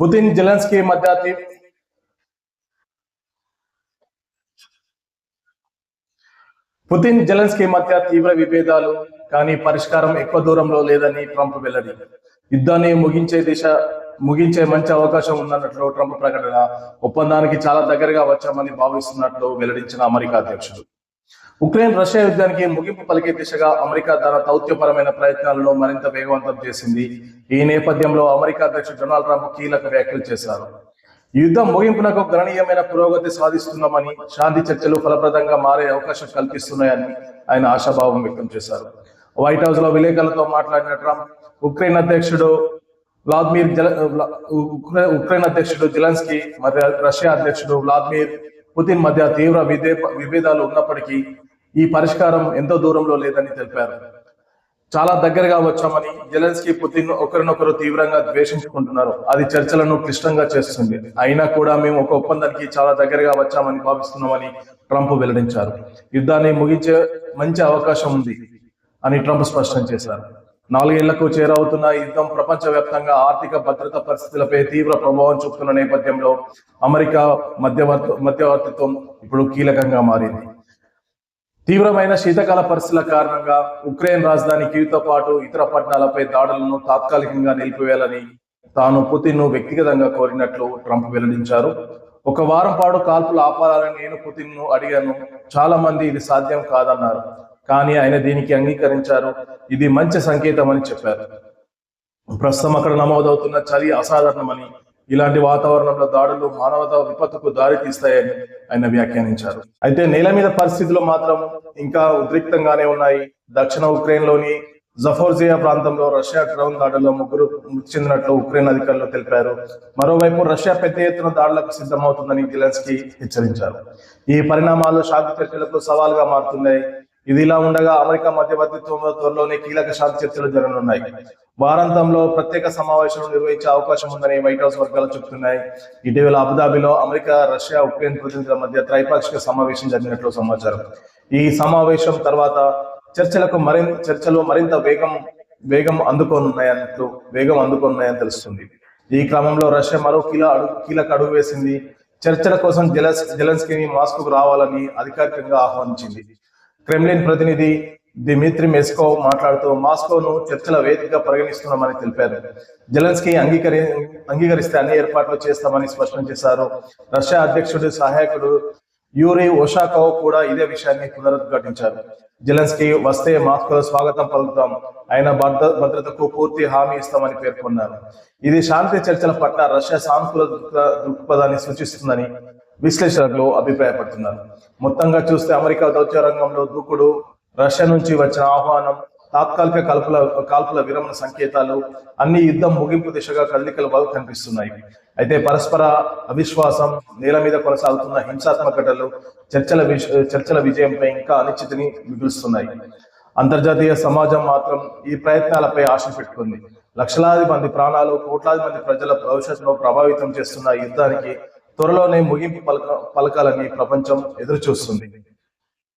Putin Zelensky మధ్య Putin Zelensky మధ్య తీవ్ర విభేదాలు కానీ పరిష్కారం ఎక్కువ దూరంలో లేదని ట్రంప్ వెల్లడి. యుద్ధాన్ని ముగించే దిశ ముగించే మంచి అవకాశం ఉందన్నట్లు ట్రంప్ ప్రకటన. ఒప్పందానికి చాలా దగ్గరగా వచ్చామని భావిస్తున్నట్లు వెల్లడించిన అమెరికా అధ్యక్షుడు. ఉక్రెయిన్ రష్యా యుద్ధానికి ముగింపు పలికే దిశగా అమెరికా తన దౌత్యపరమైన ప్రయత్నాలను మరింత వేగవంతం చేసింది. ఈ నేపథ్యంలో అమెరికా అధ్యక్షుడు డొనాల్డ్ ట్రంప్ కీలక వ్యాఖ్యలు చేశారు. యుద్ధం ముగింపునకు గణనీయమైన పురోగతి సాధిస్తున్నామని శాంతి చర్చలు ఫలప్రదంగా మారే అవకాశం కల్పిస్తున్నాయని ఆయన ఆశాభావం వ్యక్తం చేశారు. వైట్ హౌస్లో విలేకరులతో మాట్లాడిన ట్రంప్ ఉక్రెయిన్ అధ్యక్షుడు వ్లాదిమిర్ జల ఉక్రెయిన్ ఉక్రెయిన్ అధ్యక్షుడు జిలన్స్కీ మరియు రష్యా అధ్యక్షుడు వ్లాదిమిర్ పుతిన్ మధ్య తీవ్ర విభేదాలు ఉన్నప్పటికీ ఈ పరిష్కారం ఎంతో దూరంలో లేదని తెలిపారు. చాలా దగ్గరగా వచ్చామని జెలెన్స్కీ పుతిన్ ఒకరినొకరు తీవ్రంగా ద్వేషించుకుంటున్నారు. అది చర్చలను క్లిష్టంగా చేస్తుంది. అయినా కూడా మేము ఒక ఒప్పందానికి చాలా దగ్గరగా వచ్చామని భావిస్తున్నామని ట్రంప్ వెల్లడించారు. యుద్ధాన్ని ముగించే మంచి అవకాశం ఉంది అని ట్రంప్ స్పష్టం చేశారు. నాలుగేళ్ళకు చేరవుతున్న యుద్ధం ప్రపంచవ్యాప్తంగా ఆర్థిక భద్రత పరిస్థితులపై తీవ్ర ప్రభావం చూపుతున్న నేపథ్యంలో అమెరికా మధ్యవర్తి మధ్యవర్తిత్వం ఇప్పుడు కీలకంగా మారింది. తీవ్రమైన శీతకాల పరిస్థితుల కారణంగా ఉక్రెయిన్ రాజధాని కీవ్తో పాటు ఇతర పట్టణాలపై దాడులను తాత్కాలికంగా నిలిపివేయాలని తాను పుతిన్ను వ్యక్తిగతంగా కోరినట్లు ట్రంప్ వెల్లడించారు. ఒక వారం పాటు కాల్పులు ఆపాలని నేను పుతిన్ను అడిగాను. చాలా మంది ఇది సాధ్యం కాదన్నారు. కానీ ఆయన దీనికి అంగీకరించారు. ఇది మంచి సంకేతం అని చెప్పారు. ప్రస్తుతం అక్కడ నమోదవుతున్న చలి అసాధారణమని ఇలాంటి వాతావరణంలో దాడులు మానవతా విపత్తుకు దారి తీస్తాయని ఆయన వ్యాఖ్యానించారు. అయితే నేల మీద పరిస్థితులు మాత్రం ఇంకా ఉద్రిక్తంగానే ఉన్నాయి. దక్షిణ ఉక్రెయిన్లోని జఫోర్జియా ప్రాంతంలో రష్యా డ్రోన్ దాడుల్లో ముగ్గురు మృతి చెందినట్లు ఉక్రెయిన్ అధికారులు తెలిపారు. మరోవైపు రష్యా పెద్ద ఎత్తున దాడులకు సిద్ధమవుతుందని జెలెన్స్కీ హెచ్చరించారు. ఈ పరిణామాలు శాంతి చర్చలకు సవాల్గా మారుతున్నాయి. ఇది ఇలా ఉండగా అమెరికా మధ్యవర్తిత్వంలో త్వరలోనే కీలక శాంతి చర్చలు జరగనున్నాయి. వారాంతంలో ప్రత్యేక సమావేశం నిర్వహించే అవకాశం ఉందని వైట్ హౌస్ వర్గాలు చెబుతున్నాయి. ఇటీవల అబుదాబిలో అమెరికా రష్యా ఉక్రెయిన్ ప్రతినిధుల మధ్య త్రైపాక్షిక సమావేశం జరిగినట్లు సమాచారం. ఈ సమావేశం తర్వాత చర్చలకు మరింత చర్చలు మరింత వేగం వేగం అందుకోనున్నాయన్నట్లు వేగం అందుకోనున్నాయని తెలుస్తుంది. ఈ క్రమంలో రష్యా మరో కీల అడుగు కీలక అడుగు వేసింది. చర్చల కోసం జెలెన్స్ జెలెన్స్కీని మాస్కోకు రావాలని అధికారికంగా ఆహ్వానించింది. క్రెమ్లిన్ ప్రతినిధి దిమిత్రి మెస్కో మాట్లాడుతూ మాస్కోను చర్చల వేదికగా పరిగణిస్తున్నామని తెలిపారు. జెలెన్స్కీ అంగీకరి అంగీకరిస్తే అన్ని ఏర్పాట్లు చేస్తామని స్పష్టం చేశారు. రష్యా అధ్యక్షుడి సహాయకుడు యూరి ఓషాకోవ్ కూడా ఇదే విషయాన్ని పునరుద్ఘాటించారు. జెలెన్స్కీ వస్తే మాస్కోలో స్వాగతం పలుకుతాం. ఆయన భద్ర భద్రతకు పూర్తి హామీ ఇస్తామని పేర్కొన్నారు. ఇది శాంతి చర్చల పట్ల రష్యా సానుకూల దృక్పథాన్ని సూచిస్తుందని విశ్లేషకులు అభిప్రాయపడుతున్నారు. మొత్తంగా చూస్తే అమెరికా దౌత్య రంగంలో దూకుడు రష్యా నుంచి వచ్చిన ఆహ్వానం తాత్కాలిక కల్పుల కాల్పుల విరమణ సంకేతాలు అన్ని యుద్ధం ముగింపు దిశగా కదలికలు బాగా కనిపిస్తున్నాయి. అయితే పరస్పర అవిశ్వాసం నేల మీద కొనసాగుతున్న హింసాత్మక ఘటనలు చర్చల చర్చల విజయంపై ఇంకా అనిశ్చితిని మిగులుస్తున్నాయి. అంతర్జాతీయ సమాజం మాత్రం ఈ ప్రయత్నాలపై ఆశ పెట్టుకుంది. లక్షలాది మంది ప్రాణాలు కోట్లాది మంది ప్రజల భవిష్యత్తును ప్రభావితం చేస్తున్న యుద్ధానికి త్వరలోనే ముగింపు పలక పలకాలని ప్రపంచం ఎదురు చూస్తుంది